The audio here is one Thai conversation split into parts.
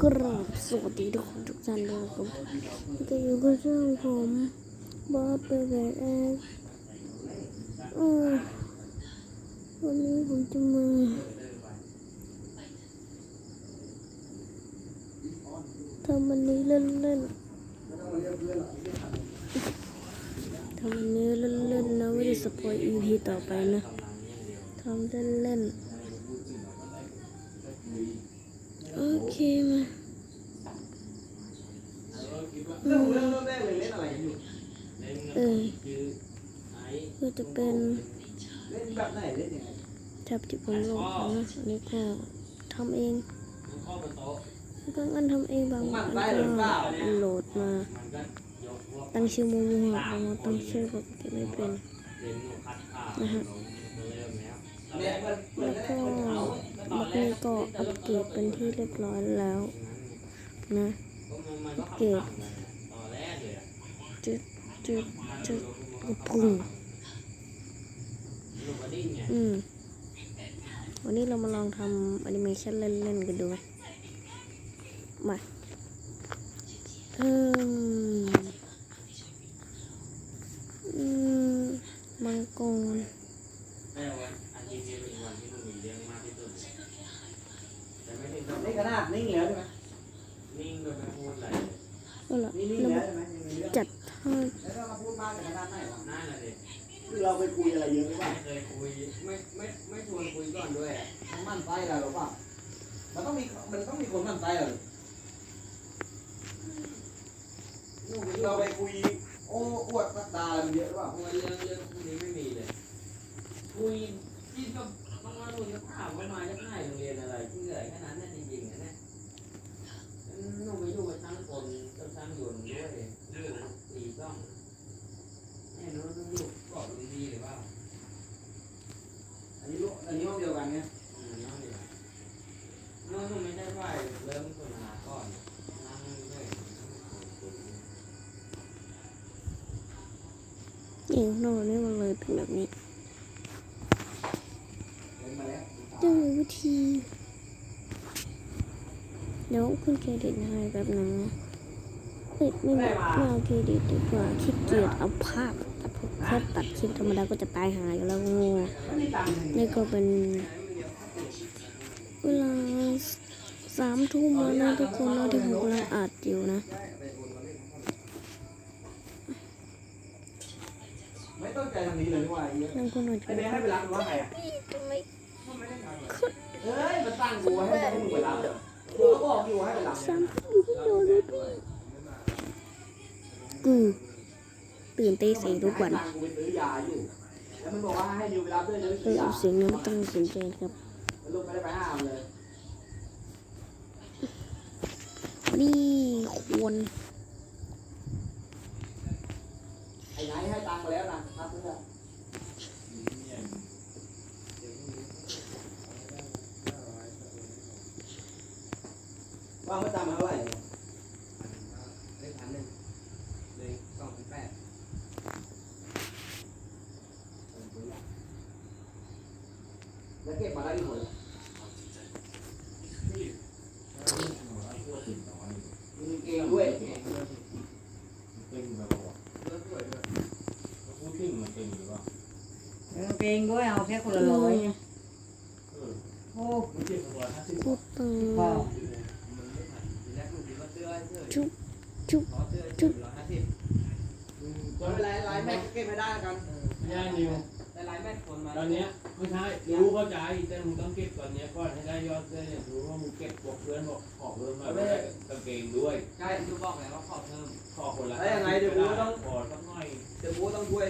กราบสวัสดีทุกคนทุกท่านด้วยครับจะอยู่กับช่องผมบอสเบเบเอ็กเออวันนี้ผมจะมาทำวันนี้เล่นๆทำวันนี้เล่นๆนะไม่ได้สปอยอีพีต่อไปนะทำเล่นๆ เคมาเรื่องเรื่องเรื่องแรกเลยเล่นอะไรกันอยู่เออก็จะเป็นเล่นแบบไหนเล่นยังไงแท็บที่ผมลงไปนะอันนี้ก็ทำเองบางอันทำเองบางอันก็โหลดมา ตั้งชื่อมูมูบางอันตั้งชื่อปกติไม่เป็นนะฮะเนี่ยมันเปิแล้ดวได้ก็คนเขา บักนี้ก็อัปเกรดเป็นที่เรียบร้อยแล้วนะอัปเกรดจุดจุดจุดพุ่งอืมวันนี้เรามาลองทำแอนิเมชันเล่นๆกันดูไหมมาเพิ่มอืมมังกร นี่ขนาดนิ่งแล้วใช่ไหมก็ละนี่นิ่งเราแล้วใช่ไหมยังมีเรื่องจัดท่าแล้วเรามาพูดมากขนาดไหนวะคือเราไปคุยอะไรเยอะหรือเปล่าเคยคุยไม่ไม่ไม่ชวนคุยก่อนด้วยอะมันมั่นใจเราหรือเปล่ามันต้องมีมันต้องมีคนมั่นใจเหรอเราไปคุยโอ้อวดพักดาอะไรมันเยอะหรือเปล่าคุยเรื่องเรื่องพวกนี้ไม่มีเลยคุยที่ก็บางวันคุยก็ถามว่ามาจากไหนโรงเรียนอะไรที่เหนื่อยแค่นั้นน่ะจริงๆนะเนี่ยหนูไปอยู่กับช่างกลกับช่างยนต์ด้วยอยู่ปีสองแน่นอนต้องอยู่เกาะลุงดีหรือเปล่าอันนี้ลูกอันนี้ห้องเดียวกันไงอืมนั่นดีนั่นหนูไม่ได้ไหวเริ่มสนทนาก่อนนั่งเหนื่อยนี่โน่นนี่มันเลยเป็นแบบนี้ เล่นมาแล้ว จะมี วิธีเดี๋ยวขึ้นเครดิตให้แป๊บนึงนะเอ้ยไม่ไม่ไม่เอาเครดิตดีกว่าขี้เกียจเอาภาพแต่พอแค่ตัดคลิปธรรมดาก็จะตายหายอยู่แล้วโง่ไม่มีตังค์เลยนี่ก็เป็นเวลาสามทุ่มแล้วนะทุกคนนะที่ผมกำลังอัดอยู่นะไม่ต้องใจทางนี้เลยดีกว่าไอ้เหี้ยนั่งคนหน่อยไอ้แม่ให้ไปรับหรือว่าไงอะพี่ทำไม เฮ้ยมันตั้งกูให้มึงไปรับกูบอกอยู่ให้ไปรับสามทุ่มอยู่ที่โดนเลยพี่กูตื่นตีสี่ทุกวันตั้งกูไปซื้อยาอยู่แล้วมันบอกว่าให้นิวไปรับด้วยจะเตือเสียงนี้ไม่ต้องสนใจครับแล้วลูกไม่ได้ไปห้ามเลยนี่ควรไอ้ไหนให้ตังค์มาแล้วนะนับเพื่อ ว่างไม่ตามมาเท่าไหร่ได้พันหนึ่งเลยสองพันแปดแล้วเก็บมาได้กี่คนมีเกงด้วยตึงไปบอกว่าพูดตึงมันตึงหรือเปล่าเออเพลงด้วยเอาแค่คนละร้อยไงเออโอ้มันเจ็บตัวห้าสิบพูดตึงพอ ทีแรกลูกดีว่าเสื้อเสื้อ จุ๊บจุ๊บ ขอเสื้อจุดร้อยห้าสิบ ไม่เป็นไรไลน์แม่เก็บไม่ได้กัน ไม่ใช่นิว แต่ไลน์แม่คนมาตอนเนี้ยไม่ใช่รู้เข้าใจแต่มึงต้องเก็บตอนเนี้ยก่อนให้ได้ยอดเสื้อเนี่ยรู้ว่ามึงเก็บบอกเพื่อนบอกขอเพิ่มมาได้กางเกงด้วยใช่ดูบอกแล้วว่าขอเพิ่มขอคนละแล้วยังไงเดี๋ยวกูต้อง ขอสักหน่อยเดี๋ยวกูต้องช่วย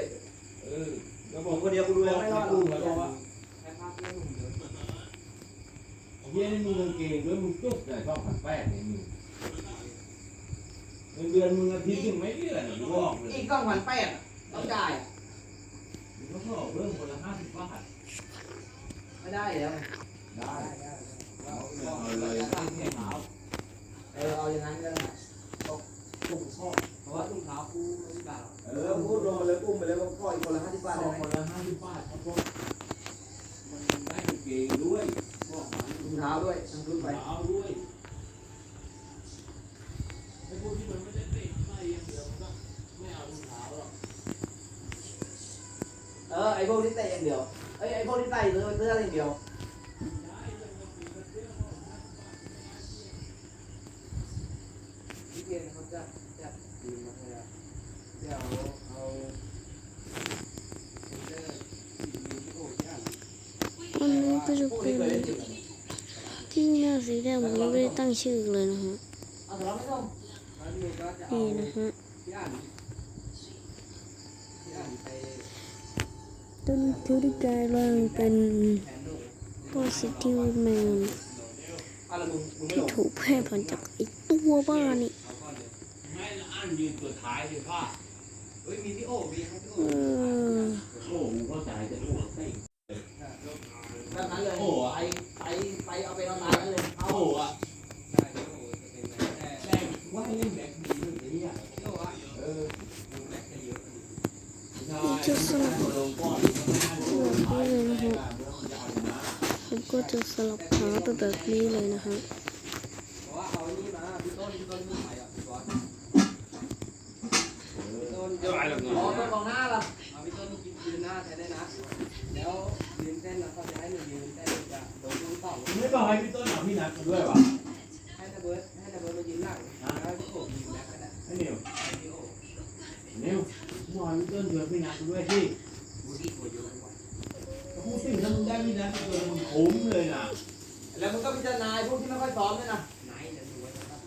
เออแล้วผบอกมคนเดียวกูดูแลไม่รอดหรกูอกแล้วก็ว่าแค่ภาพเรื่องหนุ่มเยอะเฮียนี่มึงกางเกงด้วยมึงจุกเลยชอบผันแป้งเนี่ยมึงเงินเดือนมึงอาทิตย์หนึงไม่เดือนมึงบอกเลยอีกกล้องพันแปดต้องจ่ายมึงก็ขอ เพิ่มคนละห้าสิบบาทไม่ได้แล้วได้เอาเลยตั้งแค่เท้าเออเอาอย่างนั้นก็ได้ปุ่มข้อเพราะว่าถุงเท้าคู่ไม่ได้ เออพูดรวมไปเลยอุ้มไปเลยว่าพ่ออีกคนละห้าสิบบาทได้ไหมคนละห้าสิบบาทครับผมมันได้กางเกงด้วยบอกมันถุงเท้าด้วยทั้งชุดไปเท้าด้วย ที่มันไม่ได้เตะไม่อย่างเดียวมันก็ไม่เอาถุงเท้าหรอก เออไอ้พวกที่ เตะอย่างเดียวไอ้ไอ้พวกที่ใส่เสื้อเสื้ออย่างเดียวพี่เกณฑ์เขาจะจัดทีมมาให้เราเดี๋ยวเอาเซนเตอร์ทีมที่โอ้ยยากอันนี้ก็จะพวกเป็นี้นเคยเล่นทีมอะไรที่หน้าสีแดงผมยังไม่ได้ตั้งชื่อเลยนะฮะเอาสำหรับไม่ต้องแล้วนี่ก็จะเอานี่นะฮะ พี่อ่านพี่อ่านไป ต้นคือที่กลายร่างเป็นแทนลูก positive man อะแล้วมึงมึงไม่ที่ลงถูกแพร่พันธุ์จากไอ้ตัวบ้านี่เอาก่อนเลยไม่ละอันยืนตัวท้ายเลยพ่อเฮ้ยมีพี่โอ้มีครับพี่เอโอ้อโอ้โหเข้าใจแต่โอ้ไม่แบบนั้นเลยโอ้อะไปไปไปเอาไปทำงานนั้นเลยเอาโอ้อะใช่พี่โอ้จะเป็นแค่แม่งว่าให้เล่นแบ็คดีด้วยไอ้เนี่ยพี่โอ้อะเออมึงแม็กจะเยอะใช่ลงก้อนก็ไม่ได้ลงท้ายเลยนะฮะ ผม ก็จะสลับขาไปแบบนี้เลยนะฮะเพราะว่าอานี่มามีต้นพี่ต้นไม่ไหวอะพี่บอสพี่ต้นยวอะไรหรอกอ๋อต้นกองหน้าล่ะเอาพี่ต้นกินยืนหน้าแทนได้นะแล้วยืนเส้นแล้วเขาจะให้หนูยืนเส้นจะโดนลูกต่อไม่บอกให้พี่ต้นเอาพี่นัทมาด้วยวะให้ตะเบิร์ดให้ตะเบิร์ดมายืนหลังแล้วพี่โอ้ยืนแม็กก็ได้ไอ้นิวพี่โอ้นิวมอยพี่ต้นเจอพี่นัทมาด้วยที่ ดูที่ตัวอยู่ไม่ไหวพูดถึงถ้ามึงได้พี่นัทมาตัวมึงคุ้มเลยนะแล้วมึงก็พิจารณาพวกที่ไม่ค่อยซ้อมด้วยนะไหนจะดูไว้ครับ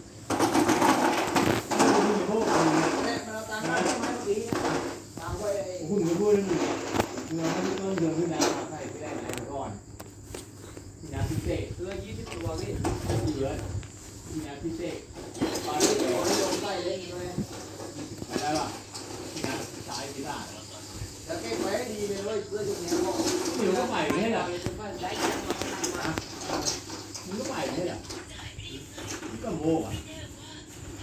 มึงพูดมึงแม่มาตังค์มาทำไมเมื่อกี้ตังค์ไว้ไอ้คุณไม่พูดให้มึงมึงให้พี่ต้นเจอพี่นัทมาใส่ไม่ได้ไหนมาก่อนพี่นัทพิเศษเสื้อยี่สิบตัวพี่เหลือพี่นัทพิเศษไปไปเลยโอ้ยลงใส่เล่นเลยไปได้ป่ะพี่นัทสายพิธา มึงก็ใหม่ไม่ใช่เหรอได้มึงก็ใหม่ไม่ใช่เหรอมึงก็โง่อะ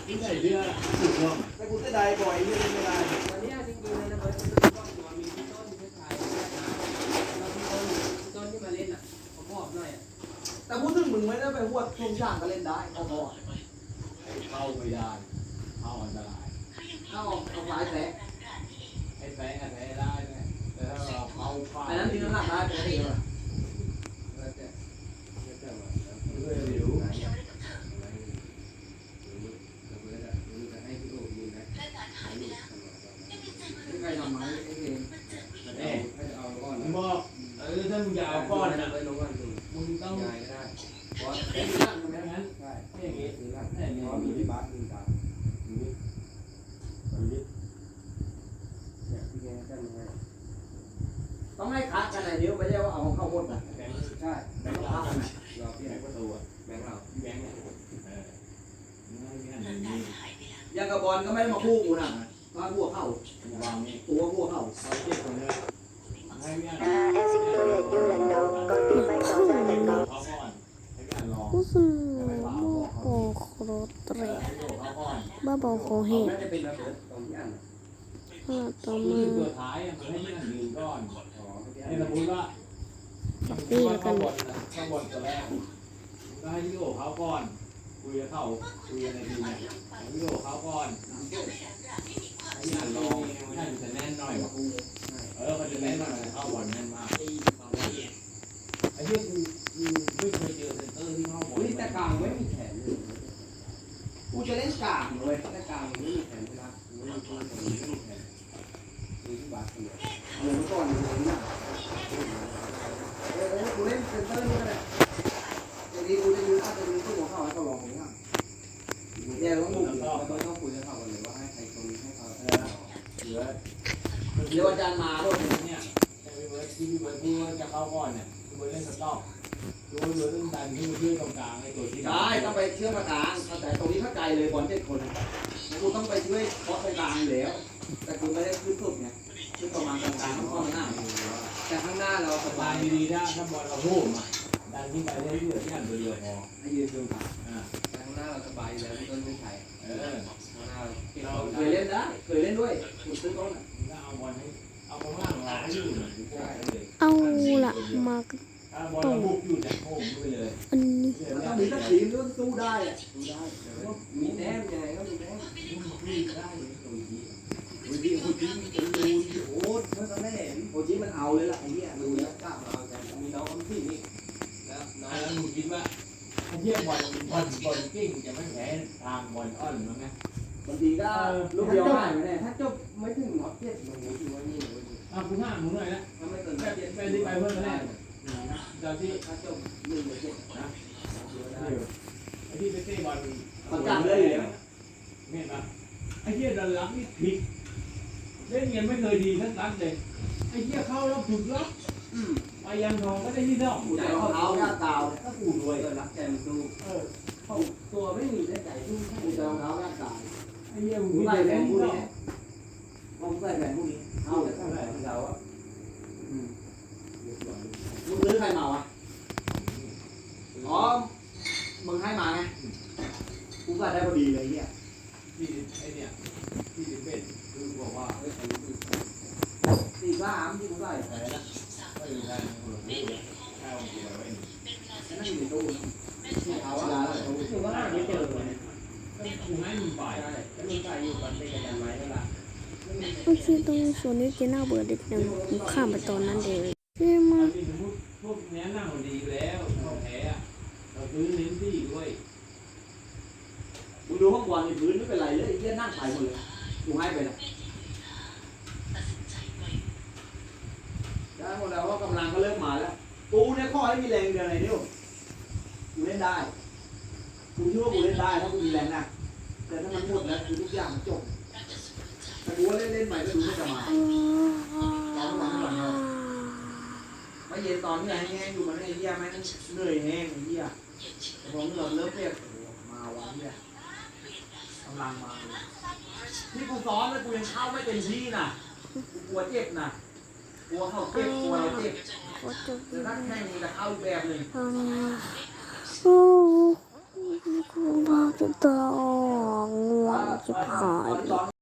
มึงใส่เสื้อสีม่วงแต่กูจะได้บ่อยยังไม่ได้วันนี้จริงๆเลยนะเบิร์ดมันก็ตัวมีพี่ต้นพี่ชายแล้วพี่ต้นพี่ต้นที่มาเล่นอะเขาบอกหน่อยอะแต่พูดถึงมึงไม่ได้ไปหัวทงช่างก็เล่นได้เขาบอกเข้าไม่ได้เข้าอันตรายเอาเอาหลายแสนไอ้แฟงอะแพ้ได้นะแต่ ถ้าเราเข้าฟา อันนั้นทีน้ำหนักได้ปกติเลย เรื่อยเร็ว ใครทำไหมไอ้เอง แน่มึงบอกเออถ้ามึงจะเอาก้อนนะ ไปลงกันดู มึงต้อง ง่ายก็ได้บอสไอ้ที่นั่งตรง ไม่ นี้ งั้น ใช่ ไม่อย่างงี้ ที่นั่ง แน่นี่ อ๋อมีที่บ้านมีตา นี่นี่ เนี่ยพี่แกกันไงต้องให้คัดกันหน่อยเดียวไม่ใช่ว่าเอาของเข้าหมดนะ แบงค์ ใช่ แบ ไม่ งค์ ต้อง เรา คัดกัน เรา เรา พี่ พี่ แบงค์ประตูอะ แบงค์เรา พี่แบงค์เนี่ยเออมึงให้พี่อันนี้ ยังกั บอลก็ไม่ได้มาคู่กูนะมาคู่เข้าวางนี่ตัวคู่เข้าเราเจ็บคนเลยให้พี่อันเขาก่อนให้พี่อันรอผู้สนุกบ้าบอคอเตรเขาก่อนบ้าบอคอเขาเห็ดน่าจะเป็นระเบิดตรงที่อันห้าต่อมืคือตัวท้ายมึงให้พี่อันยืนก่อนอ๋อพี่อัให้นสมมติว่าข้างบนนะข้างบนตัวแรกก็ให้พี่โอเขาก่อน คุยกับเขาคุยกันในทีเนี่ยให้พี่โอเขาก่อน ไม่ได้ขึ้นสุดไงขึ้นประมาณกลางๆข้างหน้า แต่ข้างหน้าเราสสบาบายยดีๆถ้าถ้าบอลเราพูดมาดันขึ้นไปได้ที่เหลือที่อันตัวเดียวพอให้ยืนดูค่ะอ่าแต่ข้างหน้าเราสบายแล้วต้นไม่ใช่เออข้างหน้าเราเคยเล่นได้เคยเล่นด้วยกูซื้อต้นมึงก็เอาบอลให้เอาข้างล่างเราให้อยู่หน่อยดีกว่าเลยเอาละมาถ้าบอลเราบุกอยู่เนี่ยโค้งไปเลยอันนี้เชื่อมันแล้ต้อวงมีสักทีมที่มันสู้ได้อะสู้ได้แต่ว่ามีแต้มยังไงก็มีแต้ม วิ่งได้ตัวดี โอ้ยพี่โอ้ยพี่มันเป็นดูดิโอ้ยเมื่อตอนแรกโอ้จีมันเอาเลยล่ะไอ้เหี้ยดูแล้วกล้ามาเอากันมีน้องคำพี่นี่แล้วน้องแล้วหนูคิดว่าไอ้เทียบบอลบอลบอลกิ้งจะไม่แพ้ทางบอลอ้อนมั้งไงบางทีก็ลูกเดียวได้ไม่ได้ถ้าจบไม่ถึงน็อตเจ็ดมันถือว่านี่เลยอ้าวคุณห้าหนูหน่อยนะถ้าไม่เกินแม่ไปที่ไปเพิ่มมาแน่เจ้าที่ถ้าจบหนึ่งเจ็ดนะไอ้ที่ไปเตะบอลประกาศเลยเลยเนี่ยนะไอ้เทียดันรับนี่ผิด เล่นเงินไม่เคยดีทั้งนัดเลยไอ้เทียเข้าแล้วถูกล็อกอืมไปยังทองก็ได้ที่ดอกกูใจรองเท้าหน้าตาวเนี่ยถ้ากูรวยก็รักแกมันสู้เออตัวไม่มีได้ใจสู้กูใจรองเท้าหน้าตาวไอ้เทียมึงกูมีใส่แต่แหวเล่นนพวกดอนี้กผมใส่แหวนพวกนี้เอาแต่ใส่แหวนของเราอะมึงซื้อใครมาวะอ๋อมึงให้มาไงกูก็ได้พอดีเลยเนี่ย ที่ไอ้เนี่ยที่ดิเป็นคือบอกว่า สี่ามที่กูใส่อะไรนะก็อยู่ในคนละตู้แค่องค์ตัวไว้นั่นอยู่ตู้ที่เขาลาตู้คือว่าไม่เจอเลยก็กูให้มึงไปใช่แล้วมึงใส่อยู่กันเป็นกันไว้นั่นแหละโอเคตรงส่วนนี้จน่าเบื่อเด็กนึงผมข้ามไปตอนนั้นเลยพี่มาอันนี้สมมติพวกนี้นั่งดีแล้วเราแพ้เราซื้อลิ้นที่ด้วยมึงดูห้องบอลในพื้นไม่เป็นไรเลยเหี้ยนั่งไปหมดเลยกูให้ไปนะได้ หมดแล้วว่ากำลังก็เริ่มมาแล้ว กูเนี่ยข้อให้มีแรงเดินอะไรเนี่ยกูเล่นได้ กูเชื่อว่ากูเล่นได้ถ้ากูมีแรงนะ แต่ถ้ามันหมดแล้วคือทุกอย่างจบ แต่กูว่าเล่นเล่นใหม่ก็ดูไม่จะมาไม่เย็นตอนที่แห้งๆอยู่มันไอ้เหี้ยแม่งเหนื่อยแห้งไอ้เหี้ยแต่พอเราเริ่มเรียกโอ้โหมาวะเหี้ยกำลังมาที่กูซ้อมแล้วกูยังเข้าไม่เต็มที่น่ะ กูกลัวเจ็บน่ะ กลัวเขาเจ็บกลัวเราเจ็บขอจบแต่ถ้าแข่งมันจะเข้าอีกแบบหนึ่งอ่าโอ้กูมาจะตายง่วงจะหาย